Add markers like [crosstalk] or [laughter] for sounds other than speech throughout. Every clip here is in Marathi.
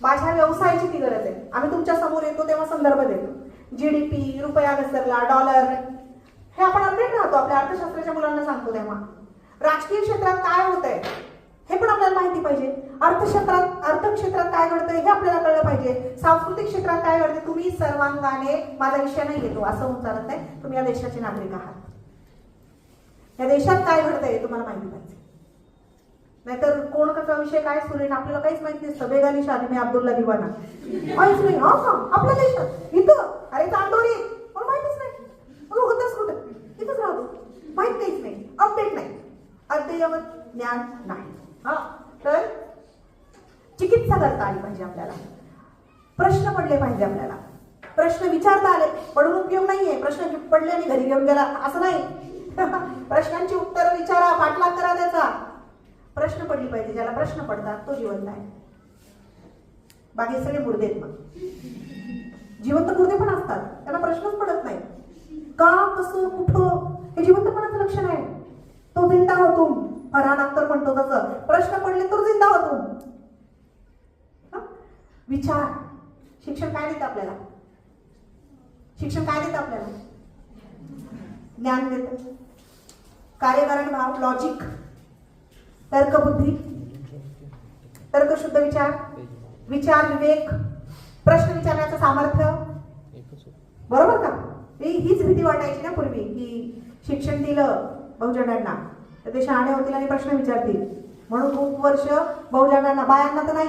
माझ्या व्यवसायाची ती गरज आहे. आम्ही तुमच्यासमोर येतो तेव्हा संदर्भ देतो. जीडीपी रुपया घसरला डॉलर हे आपण अपडेट राहतो. आपल्या अर्थशास्त्राच्या मुलांना सांगतो तेव्हा. राजकीय क्षेत्रात काय होतंय हे पण आपल्याला माहिती पाहिजे. अर्थक्षेत्रात अर्थक्षेत्रात काय घडतंय हे आपल्याला कळलं पाहिजे. सांस्कृतिक क्षेत्रात काय घडते तुम्ही सर्वांगाने माझा विषय नाही घेतो असं होऊन चालत नाही तुम्ही या देशाचे नागरिक आहात. या देशात काय घडतंय हे तुम्हाला माहिती पाहिजे. नाहीतर कोण कसा विषय काय सुरू आहे आपल्याला काहीच माहीत नसतं बेगानी शादी मी अब्दुल्ला दिवाना. काहीच नाही. हा का आपल्या देशात. इथं. अरे चांदोरी. पण माहितीच नाही. मग होतच कुठं? इथंच राहतो. माहीत काहीच नाही. अपडेट नाही. अद्ययावत ज्ञान नाही. हा. तर चिकित्सा करता आली पाहिजे आपल्याला. प्रश्न पडले पाहिजे आपल्याला. प्रश्न विचारता आले. पडून उपयोग नाहीये. प्रश्न पडले आणि घरी घेऊन गेला. असं नाही. [laughs] प्रश्नांची उत्तरं विचारा. पाठलाग करा त्याचा. प्रश्न पडली पाहिजे ज्याला प्रश्न पडतात तो जिवंत आहे. बाकी सगळे मुर्दे आहेत मग. जिवंत मुर्दे पण असतात त्यांना प्रश्नच पडत नाही. का कसं कुठं? हे जिवंतपणाचं लक्षण आहे. तो जिंदा होतो. फरहान अख्तर म्हणतो तसं. प्रश्न पडले तर जिंदा होतो. विचार. शिक्षण काय देतं आपल्याला? शिक्षण काय देतं आपल्याला? ज्ञान देतं. कार्यकारण भाव लॉजिक तर्कबुद्धी तर्कशुद्ध विचार विचार विवेक प्रश्न विचारण्याचं सामर्थ्य. बरोबर का? हीच भीती वाटायची ना पूर्वी की शिक्षण दिलं बहुजनांना तर ते शहाणे होतील आणि प्रश्न विचारतील. म्हणून खूप वर्ष बहुजनांना बायांना तर नाही.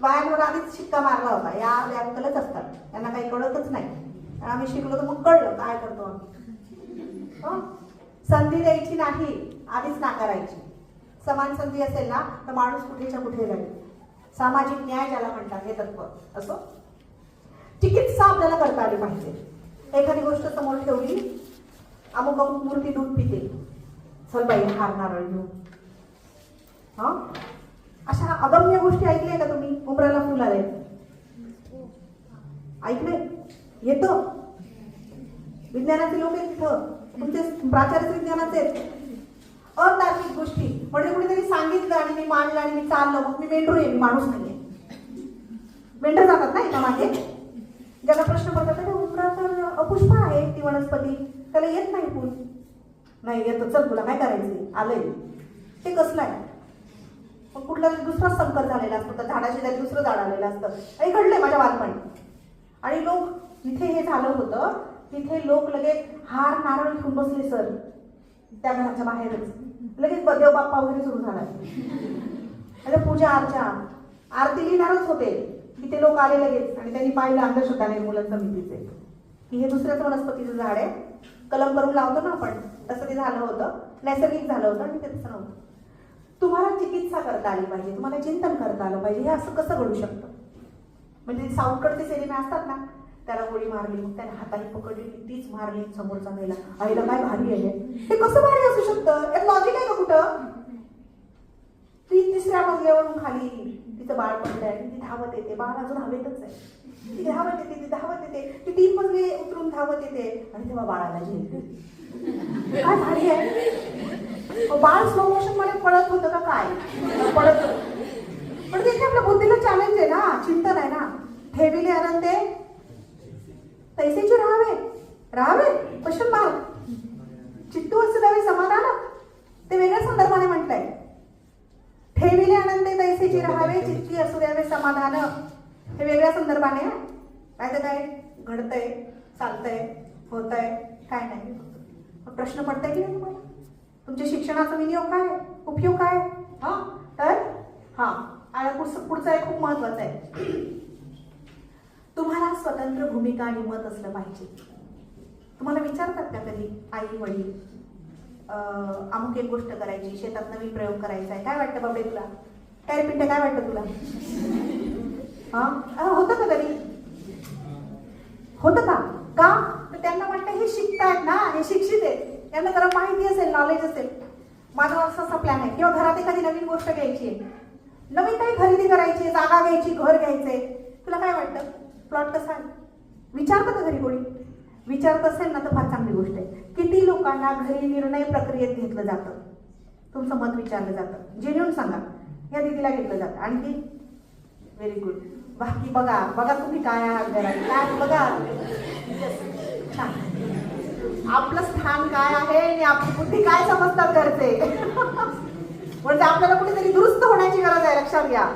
बायांवर आधीच शिक्का मारला होता. या व्याकलच असतात. त्यांना काही कळतच नाही. आम्ही शिकलो तर मग कळलं काय करतो आम्ही. संधी द्यायची नाही आधीच नाकारायची. समान संधी असेल ना तर माणूस कुठेच्या कुठे राहील? सामाजिक न्याय ज्याला म्हणतात हे तत्व असो. चिकित्सा आपल्याला करता आली पाहिजे. एखादी गोष्ट समोर ठेवली अमुक अमुक मूर्ती दूध पिते. चल बाई हार नारळ घेऊ. हा? अशा अगम्य गोष्टी ऐकल्या का तुम्ही? उमराला फुल आले. ऐकले? येतो. विज्ञानाचे लोक आहेत तिथं तुमचे प्राचार्य विज्ञानाचे आहेत. अतार्किक गोष्टी म्हणजे कुणीतरी सांगितलं आणि मी मानलं आणि मी चाललं. मग मी मेंढरू आहे मी माणूस नाहीये. मेंढर जातात ना एका मागे? ज्याला प्रश्न पडतात अरे उमरा तर अपुष्प आहे ती वनस्पती. त्याला येत नाही फुल नाही येतं. चल तुला काय करायचं आलंय ते कसलं आहे? मग कुठला दुसरा संकर झालेला असतो. तर झाडाशी त्याला दुसरं झाड आलेलं असतं. हे घडलंय माझ्या बालपणी. आणि लोक तिथे हे झालं होतं. तिथे लोक लगेच हार नारळ घेऊन बसले सर. त्या घराच्या बाहेरच. लगेच देव बाप्पा वगैरे सुरू झाला अरे पूजा अर्चा. आरती लिहिणारच होते. की ते लोक आले लगेच आणि त्यांनी पाहिलं अंधश्रद्धा निर्मूलन समितीचे की हे दुसऱ्याच वनस्पतीचं झाड आहे. कलम करून लावतो ना आपण. तसं ते झालं होतं. नैसर्गिक झालं होतं आणि ते तसं नव्हतं. तुम्हाला चिकित्सा करता आली पाहिजे. तुम्हाला चिंतन करता आलं पाहिजे. हे असं कसं घडू शकतं? म्हणजे साऊथकडचे सिनेमे असतात ना त्याला गोळी मारली मग त्याने हाताही पकडली तीच मारली समोरचा मेला आईला काय भारी आहे हे कसं भारी असू शकतं? यात लॉजिक आहे का कुठं? ती तिसऱ्या मजल्यावरून खाली तिचं बाळ पडलंय ती धावत येते. बाळ अजून हवेतच आहे. ती धावत येते ती धावत येते. ती तीन मजले उतरून धावत येते आणि तेव्हा बाळाला झेलते काय भारी आहे? बाळ स्लो मोशनमध्ये पळत होतं का काय? पळत पण तिथे आपल्या बुद्धीला चॅलेंज आहे ना. चिंतन आहे ना. ठेविले आनंदे पैसेचे राहावे? राहावे? क्वेश्चन मार्क चित्तू असं द्यावे समाधान ते वेगळ्या संदर्भाने म्हटलंय. ठेविले आनंदे तैसेची राहावे चित्ती असू द्यावे समाधान. हे वेगळ्या संदर्भाने काय तर काय? घडतंय चालतंय होतंय काय नाही. प्रश्न पडतंय की नाही तुम्हाला? तुमच्या शिक्षणाचा विनियोग काय उपयोग काय हां हा? तर? हा. आणि पुढचं पुढचं आहे खूप महत्वाचं आहे. तुम्हाला स्वतंत्र भूमिका आणि मत असलं पाहिजे. तुम्हाला विचारतात का कधी आई वडील अमुक एक गोष्ट करायची शेतात नवीन प्रयोग करायचा आहे काय वाटतं बाबडे तुला? काय रे काय वाटतं तुला? हा? होतं का कधी? होतं का? का? तर त्यांना वाटतं हे शिकतायत ना हे शिक्षित आहेत. त्यांना जरा माहिती असेल नॉलेज असेल. माझा असा असा प्लॅन आहे. किंवा घरात एखादी नवीन गोष्ट घ्यायची आहे. नवीन काही खरेदी करायची आहे, जागा घ्यायची घर घ्यायचंय. तुला काय वाटतं? प्लॉट कसा आहे? विचारतं का घरी कोणी? विचारत असेल ना तर फार चांगली गोष्ट आहे. किती लोकांना घरी निर्णय प्रक्रियेत घेतलं जातं? तुमचं मत विचारलं जातं. जेन्युन सांगा. या दिदीला घेतलं जातं. आणखी? व्हेरी गुड बाकी बघा बघा तुम्ही काय आहात घरात. काय बघा. आपलं स्थान काय आहे आणि आपली बुद्धी काय समजतात घरचे? म्हणजे आपल्याला कुठेतरी दुरुस्त होण्याची गरज आहे. लक्षात घ्या.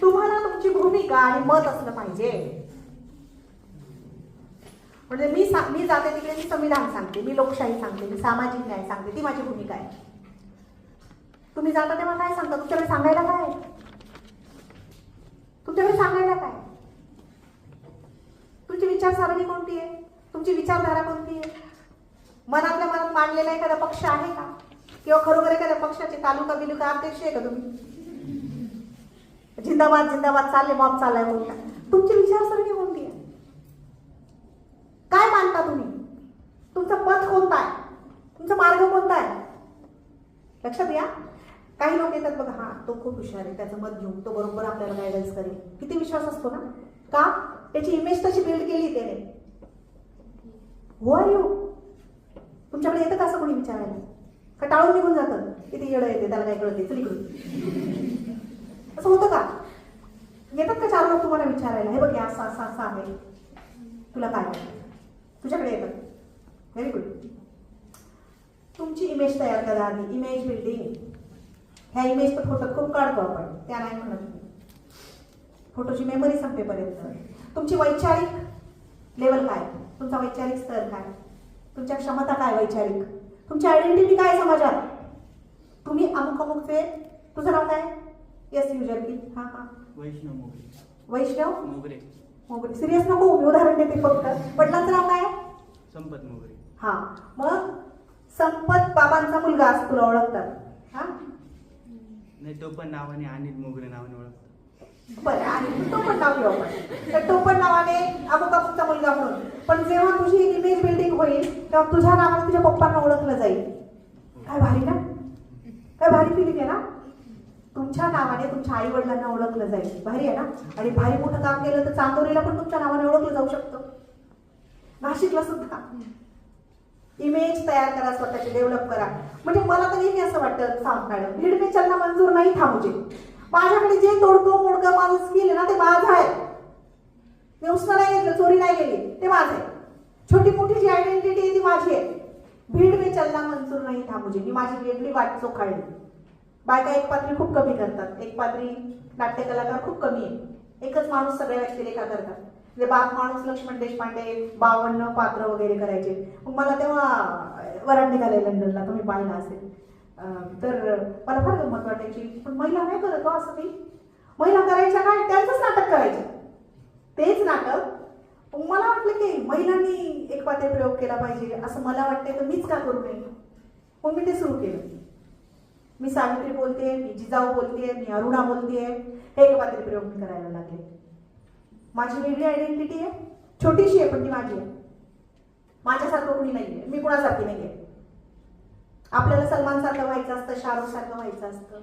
तुम्हाला तुमची भूमिका आणि मत असलं पाहिजे. म्हणजे मी सा- मी जाते तिकडे मी संविधान सांगते मी लोकशाही सांगते मी सामाजिक न्याय सांगते ती माझी भूमिका आहे. तुम्ही जाता तेव्हा काय सांगता? तुमच्याकडे सांगायला काय आहे? तुमच्याकडे सांगायला काय तुमची विचारसरणी कोणती आहे? तुमची विचारधारा कोणती आहे? मनातल्या मनात मांडलेला एखादा पक्ष आहे का? किंवा खरोखर एखाद्या पक्षाचे तालुका बिलुका अध्यक्ष आहे का तुम्ही? जिंदाबाद जिंदाबाद चालले मॉब चाललाय कोणता तुमची विचारसरणी कोणती आहे काय मानता तुम्ही तुमचं पथ कोणता आहे तुमचा मार्ग कोणता आहे लक्षात घ्या काही लोक येतात बघा हा तो खूप हुशार आहे. त्याचं मत घेऊन तो बरोबर आपल्याला गायडन्स करेल. किती विश्वास असतो ना? का? त्याची इमेज तशी बिल्ड केली त्याने. हो आर यू तुमच्याकडे येतं का असं कोणी विचारायला? का टाळून निघून जातं? किती येडं येते त्याला काय कळते चल इकडून. असं होतं का? येतात का चार लोक तुम्हाला विचारायला? हे बघ हे असं असं असं आहे. तुला काय तुझ्याकडे येतात व्हेरी गुड तुमची इमेज तयार करा आधी. इमेज बिल्डिंग ह्या इमेज तर फोटो खूप काढतो आपण. त्या नाही म्हणत. फोटोची मेमरी संपेपर्यंत. तुमची वैचारिक लेवल काय? तुमचा वैचारिक स्तर काय? तुमच्या क्षमता काय वैचारिक? तुमची आयडेंटिटी काय समाजात? तुम्ही अमुक अमुकचे तुझं नाव काय? येस युजर की. हां हां. वैष्णव मोगरे. वैष्णव? मोगरे. मोगरे. सिरियस नको मी उदाहरण देते फक्त. वडिलांचं नाव काय? संपत मोगरे. हा. मग संपत बाबांचा मुलगा असं तुला ओळखतात. हा? नाही तो पण नावाने अनिल मोगरे नावाने ओळखतो. बरं आणि तो पण नाव घेऊ आपण. तर तो पण नावाने अमुक अमुकचा मुलगा म्हणून. पण जेव्हा तुझी इमेज बिल्डिंग होईल तेव्हा तुझ्या नावाने तुझ्या पप्पांना ओळखलं जाईल. काय भारी ना? काय भारी फिलिंग आहे ना? तुमच्या नावाने तुमच्या आई वडिलांना ओळखलं जाईल. भारी आहे ना? आणि भारी मोठं काम केलं तर चांदोरीला पण तुमच्या नावाने ओळखलं जाऊ शकतं. नाशिकला सुद्धा. इमेज तयार करा स्वतःची डेव्हलप करा. म्हणजे मला तर नेहमी असं वाटतं सांग मॅडम भीड मी चलना मंजूर नाही थांबूचे माझ्याकडे जे तोडतो मोडकं माझं स्किल आहे ना ते माझं आहे. मी उसनं नाही घेतलं चोरी नाही गेली ते माझं आहे. छोटी मोठी जी आयडेंटिटी आहे ती माझी आहे. भीड मी चलना मंजूर नाही थांबूचे मी माझी वेगळी वाट चोखाळली. बायका एक पात्री खूप कमी करतात. एक पात्री नाट्य कलाकार खूप कमी आहे. एकच माणूस सगळ्या व्यक्तिरेखा करतात. म्हणजे बाप माणूस लक्ष्मण देशपांडे बावन्न पात्र वगैरे करायचे. मग मला तेव्हा वराड निघाले लंडनला तुम्ही पाहिलं असेल. तर मला फार गंमत वाटायची. पण महिला नाही करत हो असं ती महिला करायच्या काय? त्यांचंच नाटक करायचं. तेच नाटक. मला वाटलं की महिलांनी एक पात्र प्रयोग केला पाहिजे असं मला वाटतंय. तर मीच का करू नये? मग मी ते सुरू केलं. मी सावित्री बोलते मी जिजाऊ बोलते मी अरुणा बोलते हे एक पात्री प्रयोग मी करायला लागले. माझी वेगळी आयडेंटिटी आहे. छोटीशी आहे पण ती माझी आहे. माझ्यासारखं कुणी नाही आहे मी कुणासारखी नाही आहे आपल्याला सलमान सारखं व्हायचं असतं शाहरुख सारखं व्हायचं असतं.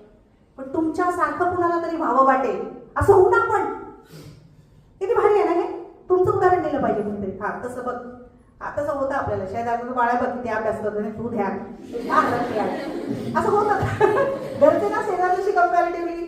पण तुमच्या सारखं कुणाला तरी व्हावं वाटेल असं होऊ ना पण किती भारी आहे ना हे? तुमचं उदाहरण दिलं पाहिजे कोणतरी. हा तसं बघ. हा, तसं होतं आपल्याला. शेजारचं बाळा बघ किती अभ्यास करतो तू ध्यान. असं होतं. [laughs] घरचे ना शेजारशी कम्पॅरेटिव्हली